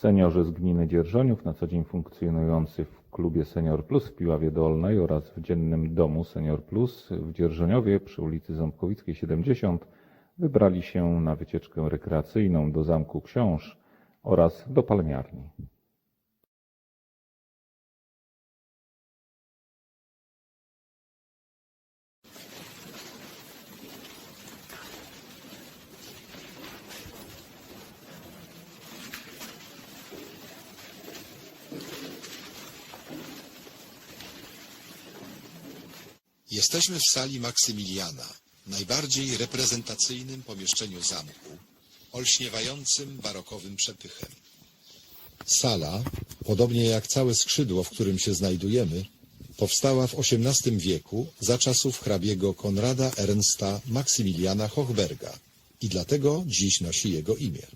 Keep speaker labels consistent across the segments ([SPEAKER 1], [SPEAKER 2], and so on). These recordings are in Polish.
[SPEAKER 1] Seniorzy z gminy Dzierżoniów, na co dzień funkcjonujący w klubie Senior Plus w Piławie Dolnej oraz w dziennym domu Senior Plus w Dzierżoniowie przy ulicy Ząbkowickiej 70 wybrali się na wycieczkę rekreacyjną do Zamku Książ oraz do palmiarni.
[SPEAKER 2] Jesteśmy w sali Maksymiliana, najbardziej reprezentacyjnym pomieszczeniu zamku, olśniewającym barokowym przepychem. Sala, podobnie jak całe skrzydło, w którym się znajdujemy, powstała w XVIII wieku za czasów hrabiego Konrada Ernsta Maksymiliana Hochberga i dlatego dziś nosi jego imię.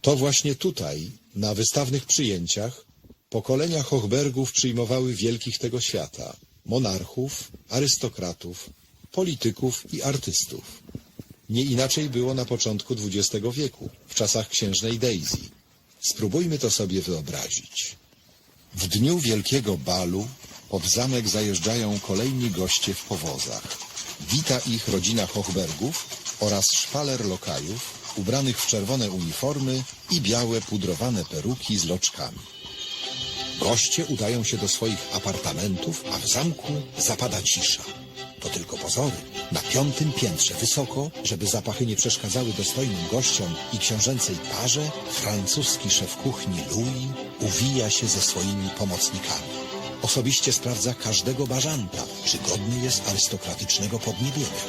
[SPEAKER 2] To właśnie tutaj, na wystawnych przyjęciach, pokolenia Hochbergów przyjmowały wielkich tego świata, monarchów, arystokratów, polityków i artystów. Nie inaczej było na początku XX wieku, w czasach księżnej Daisy. Spróbujmy to sobie wyobrazić. W dniu wielkiego balu pod zamek zajeżdżają kolejni goście w powozach. Wita ich rodzina Hochbergów oraz szpaler lokajów, ubranych w czerwone uniformy i białe pudrowane peruki z loczkami. Goście udają się do swoich apartamentów, a w zamku zapada cisza. To tylko pozory. Na piątym piętrze wysoko, żeby zapachy nie przeszkadzały dostojnym gościom i książęcej parze, francuski szef kuchni Louis uwija się ze swoimi pomocnikami. Osobiście sprawdza każdego bażanta, czy godny jest arystokratycznego podniebienia.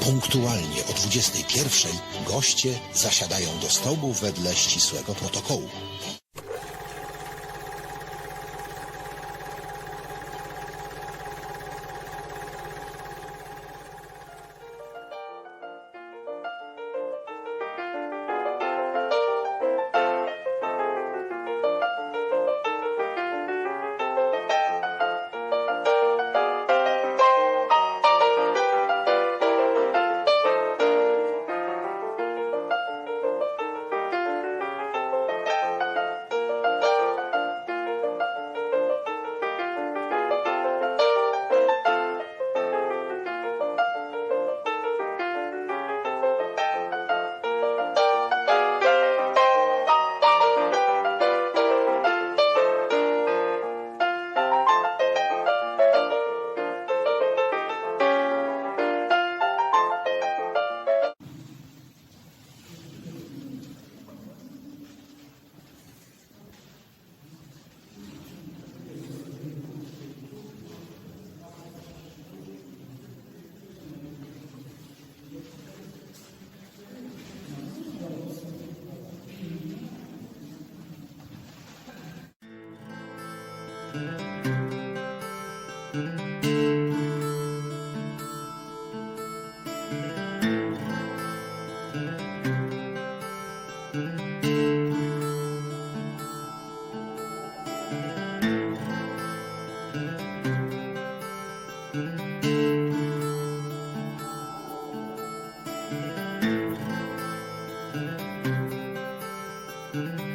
[SPEAKER 2] Punktualnie o 21 goście zasiadają do stołu wedle ścisłego protokołu. Mm-hmm.